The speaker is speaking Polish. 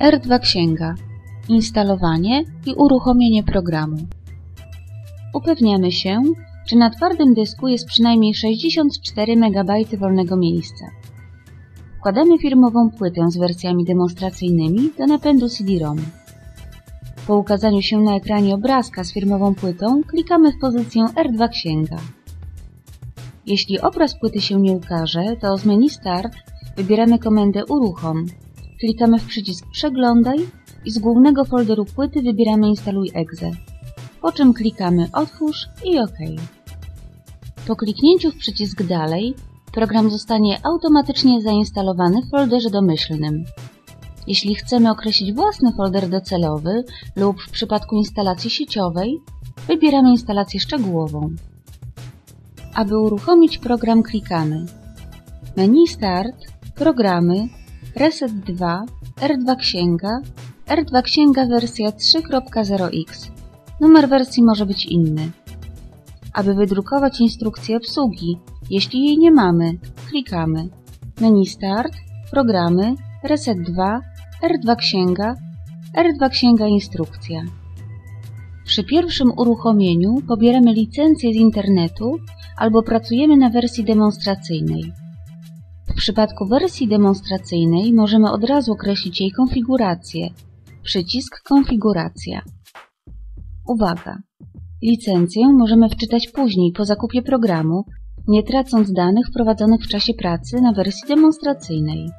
R2 Księga Instalowanie i uruchomienie programu Upewniamy się, czy na twardym dysku jest przynajmniej 64 MB wolnego miejsca. Wkładamy firmową płytę z wersjami demonstracyjnymi do napędu CD-ROM. Po ukazaniu się na ekranie obrazka z firmową płytą klikamy w pozycję R2 Księga. Jeśli obraz płyty się nie ukaże, to z menu Start wybieramy komendę Uruchom, klikamy w przycisk Przeglądaj i z głównego folderu płyty wybieramy Instaluj exe, po czym klikamy Otwórz i OK. Po kliknięciu w przycisk Dalej program zostanie automatycznie zainstalowany w folderze domyślnym. Jeśli chcemy określić własny folder docelowy lub w przypadku instalacji sieciowej, wybieramy instalację szczegółową. Aby uruchomić program klikamy Menu Start, Programy, Reset 2, R2 Księga, R2 Księga wersja 3.0x. Numer wersji może być inny. Aby wydrukować instrukcję obsługi, jeśli jej nie mamy, klikamy Menu Start, Programy, Reset 2, R2 Księga, R2 Księga Instrukcja. Przy pierwszym uruchomieniu pobieramy licencję z internetu albo pracujemy na wersji demonstracyjnej. W przypadku wersji demonstracyjnej możemy od razu określić jej konfigurację. Przycisk Konfiguracja. Uwaga! Licencję możemy wczytać później po zakupie programu, nie tracąc danych wprowadzonych w czasie pracy na wersji demonstracyjnej.